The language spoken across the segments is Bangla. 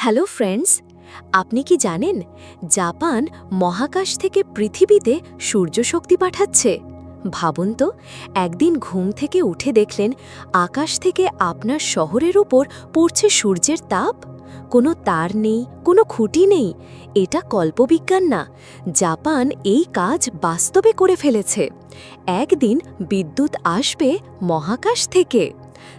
হ্যালো ফ্রেন্ডস, আপনি কি জানেন জাপান মহাকাশ থেকে পৃথিবীতে সূর্যশক্তি পাঠাচ্ছে? ভাবুন তো, একদিন ঘুম থেকে উঠে দেখলেন আকাশ থেকে আপনার শহরের উপর পড়ছে সূর্যের তাপ। কোনো তার নেই, কোনো খুঁটি নেই, এটা কল্পবিজ্ঞান না। জাপান এই কাজ বাস্তবে করে ফেলেছে। একদিন বিদ্যুৎ আসবে মহাকাশ থেকে।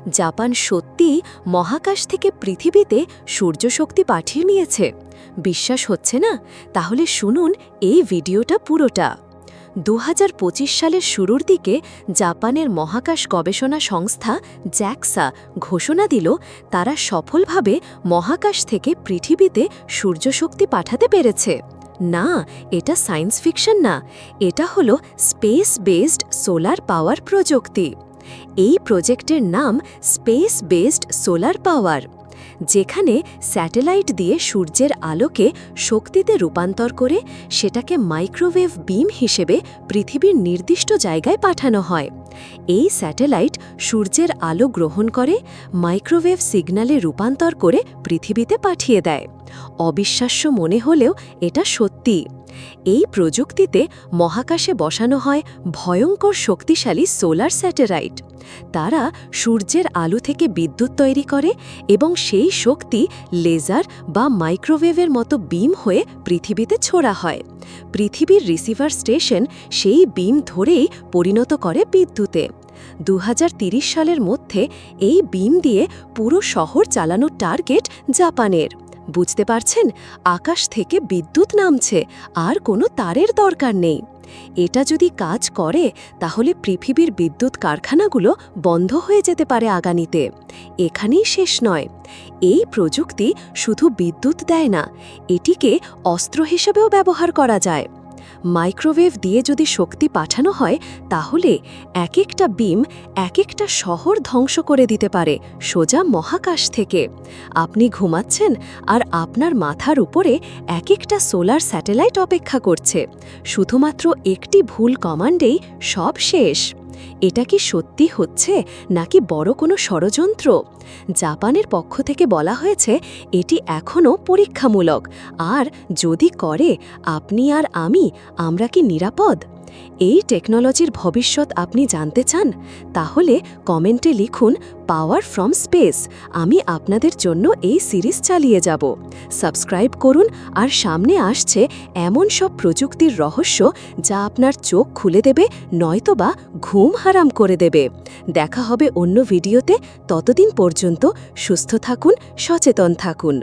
জাপান সত্যি মহাকাশ থেকে পৃথিবীতে সূর্যশক্তি পাঠিয়ে নিয়েছে। বিশ্বাস হচ্ছে না? তাহলে শুনুন এই ভিডিওটা পুরোটা। দু হাজার পঁচিশ সালের শুরুর দিকে জাপানের মহাকাশ গবেষণা সংস্থা জ্যাক্সা ঘোষণা দিল, তারা সফলভাবে মহাকাশ থেকে পৃথিবীতে সূর্যশক্তি পাঠাতে পেরেছে। না, এটা সায়েন্স ফিকশন না। এটা হলো স্পেস বেসড সোলার পাওয়ার প্রযুক্তি। এই প্রজেক্টের নাম স্পেস বেসড সোলার পাওয়ার, যেখানে স্যাটেলাইট দিয়ে সূর্যের আলোকে শক্তিতে রূপান্তর করে সেটাকে মাইক্রোওয়েভ বিম হিসেবে পৃথিবীর নির্দিষ্ট জায়গায় পাঠানো হয়। এই স্যাটেলাইট সূর্যের আলো গ্রহণ করে মাইক্রোওয়েভ সিগন্যালে রূপান্তর করে পৃথিবীতে পাঠিয়ে দেয়। অবিশ্বাস্য মনে হলেও এটা সত্যি। এই প্রযুক্তিতে মহাকাশে বসানো হয় ভয়ঙ্কর শক্তিশালী সোলার স্যাটেলাইট। তারা সূর্যের আলো থেকে বিদ্যুৎ তৈরি করে এবং সেই শক্তি লেজার বা মাইক্রোওয়েভের মতো বিম হয়ে পৃথিবীতে ছোড়া হয়। পৃথিবীর রিসিভার স্টেশন সেই বিম ধরেই পরিণত করে বিদ্যুতে। দু সালের মধ্যে এই বিম দিয়ে পুরো শহর চালানোর টার্গেট জাপানের। বুঝতে পারছেন? আকাশ থেকে বিদ্যুৎ নামছে, আর কোনো তারের দরকার নেই। এটা যদি কাজ করে, তাহলে পৃথিবীর বিদ্যুৎ কারখানাগুলো বন্ধ হয়ে যেতে পারে আগানিতে এখানেই শেষ নয়। এই প্রযুক্তি শুধু বিদ্যুৎ দেয় না, এটিকে অস্ত্র হিসেবেও ব্যবহার করা যায়। মাইক্রোওয়েভ দিয়ে যদি শক্তি পাঠানো হয়, তাহলে এক একটা বিম এক একটা শহর ধ্বংস করে দিতে পারে, সোজা মহাকাশ থেকে। আপনি ঘুমাচ্ছেন আর আপনার মাথার উপরে এক একটা সোলার স্যাটেলাইট অপেক্ষা করছে। শুধুমাত্র একটি ভুল কমান্ডেই সব শেষ। এটা কি সত্যি হচ্ছে নাকি বড় কোনো ষড়যন্ত্র? জাপানের পক্ষ থেকে বলা হয়েছে এটি এখনও পরীক্ষামূলক। আর যদি করে, আপনি আর আমি, আমরা কি নিরাপদ? এই টেকনোলজির ভবিষ্যৎ আপনি জানতে চান? তাহলে কমেন্টে লিখুন পাওয়ার ফ্রম স্পেস আমি আপনাদের জন্য এই সিরিজ চালিয়ে যাব। সাবস্ক্রাইব করুন, আর সামনে আসছে এমন সব প্রযুক্তির রহস্য যা আপনার চোখ খুলে দেবে, নয়তোবা ঘুম হারাম করে দেবে। দেখা হবে অন্য ভিডিওতে, ততদিন পর্যন্ত সুস্থ থাকুন, সচেতন থাকুন।